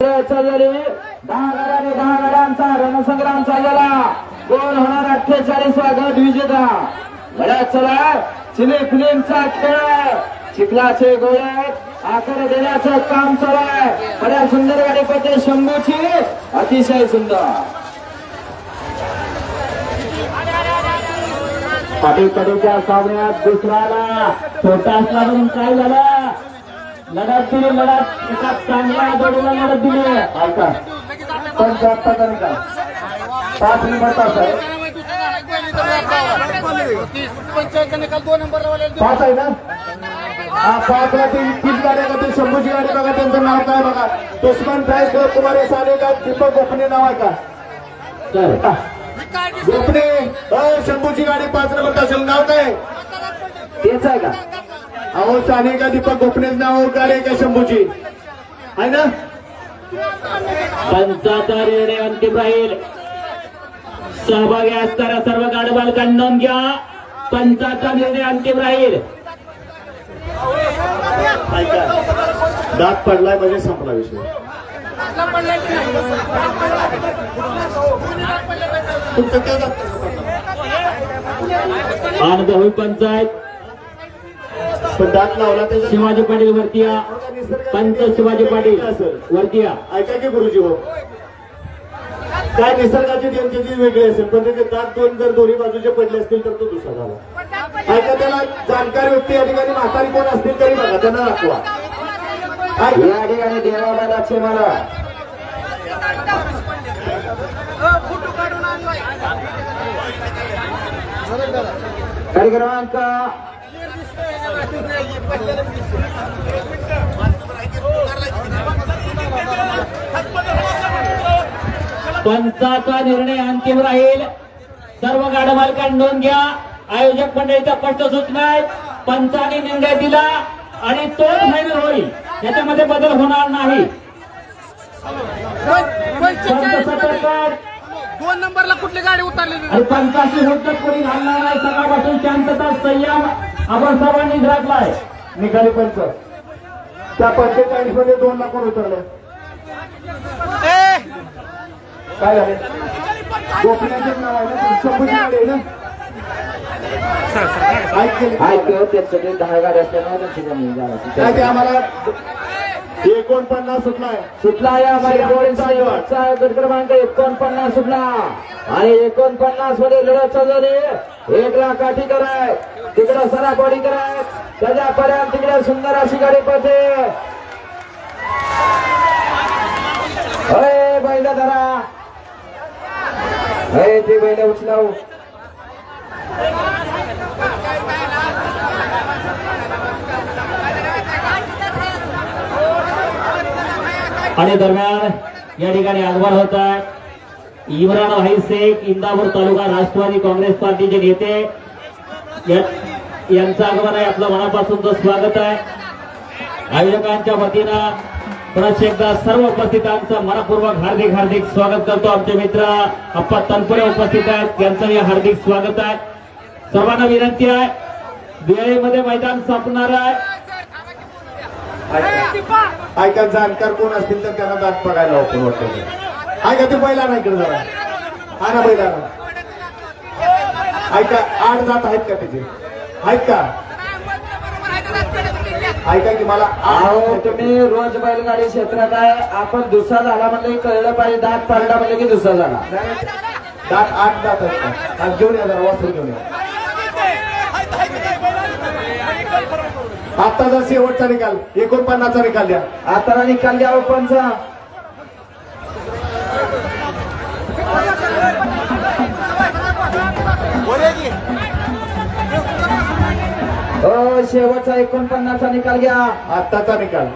झाले दहा गडाने दहा गडांचा रणसंग्राम चालला गोल होणार अठ्ठेचाळीसवा गट विजेता घड्यात चला. चिले फिलिमचा खेळ. चिखलाचे गोळे. आकार देण्याचं काम चालू आहे. बड्या सुंदर गाडी पडते शंभूची. अतिशय सुंदर. पाटील कडेच्या सामन्यात दुसऱ्याला छोटा असला म्हणून काय झालं? लढत दिली लढत. एका चांगल्या जोडीला लढत दिली. ऐका. पण जाता तरी का पाच नंबर तास आहे. पाच आहे ना? हा पाचला ते तीस तीन गाडी का? ते शंभूची गाडी बघा त्यांचं नाव काय बघा. दुश्मन प्राईस कुमार साने का? दीपक गोपणे नाव आहे का? गोपणे गोपने शंभूची गाडी पाच नंबर तास नाव काय? तेच आहे का? अहो साने का दीपक गोपने नाव आहे का शंभूची आहे ना? पंचाचा निर्णय अंतिम राहील. सहभागी असणाऱ्या सर्व गाड बालकांना नोंद घ्या. पंचाचा निर्णय अंतिम राहील. दात पडलाय म्हणजे संपला विषय. काय? अनुभवी पंचायत. पण दात लावला त्याच्या शिवाजी पाटील वरती या. पंच शिवाजी पाटील वरती या. ऐका की गुरुजी हो. काय निसर्गाची त्यांची वेगळी असेल पण त्याचे दात दोन जर दोन्ही बाजूचे पडले असतील तर तो दुसरा झाला. ऐका त्याला जाणकार व्यक्ती या ठिकाणी म्हातारी कोण असतील तरी बघा त्यांना दाखवा. या ठिकाणी देवाला दाखवे मला. गाडी क्रमांक पंचाचा निर्णय अंतिम राहील. सर्व गाड मालकांनी नोंद घ्या. आयोजक मंडळीचा स्पष्ट सूचना आहे. पंचाने निर्णय दिला आणि तोच फायनल होईल. त्याच्यामध्ये बदल होणार नाही. दोन नंबरला कुठली गाडी उतरलेली आणि पंचाची हुद्दत कोणी घालणार नाही. सकाळपासून शांतता संयम. आपण सर्वांनी राखलाय निघाले पंच त्या पंचेचाळीसमध्ये दोन लाख उतरले काय झाले गोपीनाथच नाव आहे ना शंभूची गाडी आहे ना ऐक केली. काय ते आम्हाला एकोणपन्नास सुटलाय सुटला या बैलगाडीचा गट क्रमांक एकोणपन्नास सुटला. आणि एकोणपन्नासमध्ये लढत चालवली. एक लाख काठी कराय तिकडं सरा बॉडी कराय त्याच्यापर्यंत तिकडे सुंदर अशी गाडी पडते अय बैल धरा. अय ते बैल उचलाव. आणि दरम्यान या ठिकाणी आगमन होत आहे. इम्रान भाई शेख इंदापूर तालुका राष्ट्रवादी काँग्रेस पार्टीचे नेते. या- यांचं आगमन आहे आपलं मनापासूनचं स्वागत आहे. आयोजकांच्या वतीनं परत एकदा सर्व उपस्थितांचं मनपूर्वक हार्दिक हार्दिक स्वागत करतो आमचे मित्र अप्पा तनपुरे उपस्थित आहेत. त्यांचंही हार्दिक स्वागत आहे. सर्वांना विनंती आहे. वेळेमध्ये मैदान संपणार आहे. ऐका जाणकार कोण असतील तर त्यांना दात बघायला ओपन वाटतं ऐका ते बैला ना इकडे जरा. हा ना बैला ऐका आठ दात आहेत का त्याचे आहेत का? ऐका की मला आठ तुम्ही रोज बैलगाडी क्षेत्रात आहे. आपण दुसरा झाला म्हणजे कळलं पाहिजे. दात पारडा म्हणजे की दुसरा झाला. दात आठ दात आहेत का? हा, घेऊन या जरा वासर घेऊन या. आत्ताचा शेवटचा निकाल एकोणपन्नासचा निकाल द्या. आता निकाल द्या ओपनचा. शेवटचा एकोणपन्नासचा निकाल घ्या. आत्ताचा निकाल.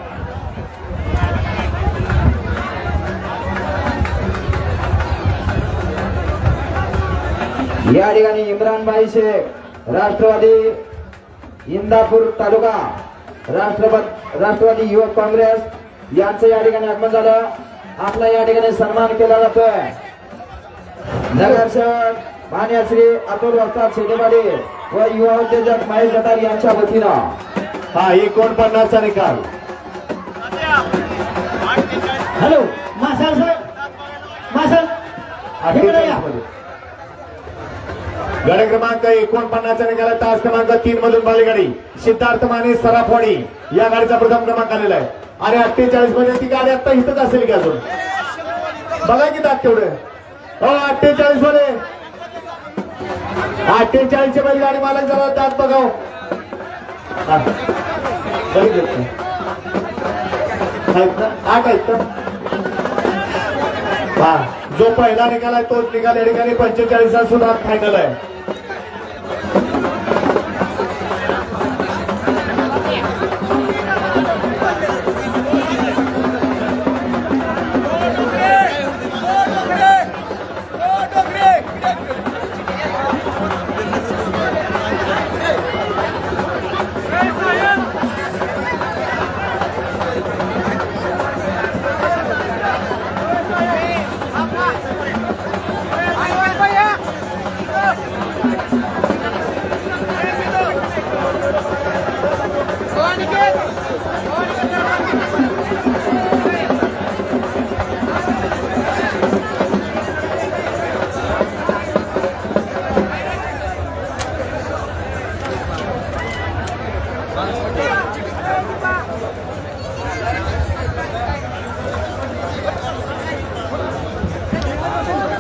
या ठिकाणी इम्रानभाई शेख राष्ट्रवादी इंदापूर तालुका. राष्ट्रवादी राष्ट्रवादी युवक काँग्रेस. यांचं या ठिकाणी आगमन झालं. आपला या ठिकाणी सन्मान केला जातोय. नगरसेवक मान्य श्री अतुल वस्ताद शेटेवाडी व युवा उद्योजक महेश गटार यांच्या वतीनं. हा एकोणपन्नासचा निकाल? हॅलो? इकडे या. गाडी क्रमांक एकोणपन्नासच्या निघाला तास क्रमांक तीन मधून बैलगाडी. सिद्धार्थ माने सराफवाडी या गाडीचा प्रथम क्रमांक आलेला आहे. आणि अठ्ठेचाळीसमध्ये ती गाडी आता इथंच असेल की अजून? बघा की दात तेवढं हो अठ्ठेचाळीसमध्ये. अठ्ठेचाळीसमध्ये बैलगाडी मालक जरा दात बघाव. आठ आहेत ना हा. जो पहिला निघालाय तोच निकाल या ठिकाणी पंचेचाळीस सुद्धा फायनल आहे.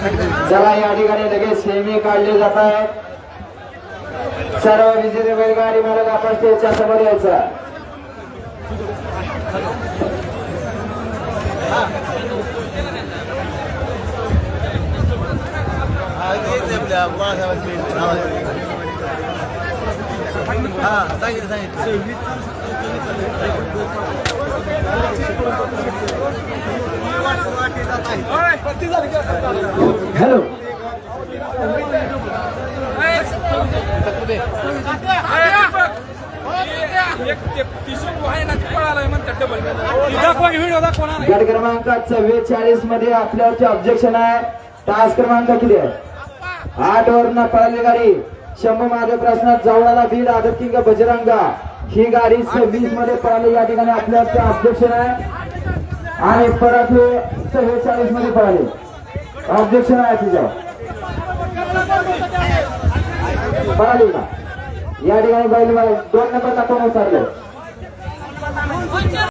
चला या ठिकाणी लगेच सेमी काढले जात आहेत. सर्व विजेते बैलगाडी मालक आपण स्टेजच्या समोर यायचं. सांगितलं सांगितलं. हॅलो. गट क्रमांक चव्वेचाळीसमध्ये आपल्यावरचे ऑब्जेक्शन आहे तास क्रमांक किती आहे? आठ वरनं पळाली गाडी. शंभू महादेव प्रश्नात जावळाला बीड आदत किंग बजरंगा. ही गाडी सव्वीसमध्ये पळाली. या ठिकाणी आपल्यावरचे ऑब्जेक्शन आहे आणि परत हे चव्वेचाळीसमध्ये पळाले. ऑब्जेक्शन आहे तिच्यावर पळाली का? या ठिकाणी बैल दोन नंबर टाकून उतरले